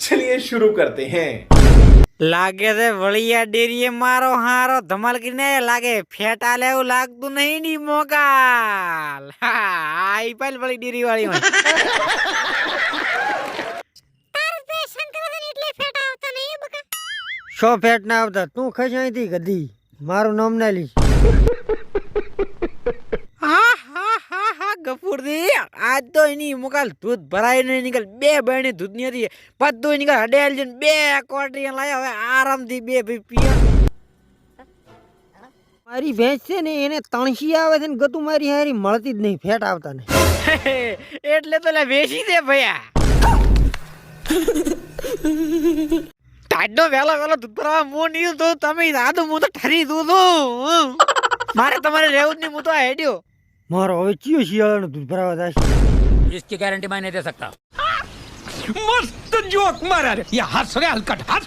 चलिए शुरू करते हैं લાગે છે વળિયા ડેરીએ મારો હારો ધમાલ કરીને લાગે ફેટા લેવું લાગતું નહીં ની મોકાલ હા આઈ પાલ વળી ડેરી વાળી હોય સો ફેટ ના આવતા તું ખસ અહીંથી ગધી મારું નામ ના લીશ હા હા આજ તો એની મોકાલ દૂધ ભરાય નહીં. નીકળ બે બહેની દૂધની હતી. બધું નીકળ હડેલ જઈને બે કોટરી લાયા. હવે આરામથી બે ભાઈ પીએ. મારી ભેંસ છે ને એને તણસી આવે છે ને ગતું મારી હારી મળતી જ નહીં ફેટ આવતા ને એટલે તો લે વેચી દે ભયા. તાડો વેલો વેલો દૂધ ભરાવા મો નહીં તો તમે દાદુ હું તો ઠરી દઉં મારે તમારે રહેવું જ નહીં. હું તો હેડ્યો. મારો હવે ચિયો શિયાળાનું દૂધ ભરાવા જશે इसकी गारंटी मैं नहीं दे सकता मस्त जोक मारा रे या हंस रे हलकट हंस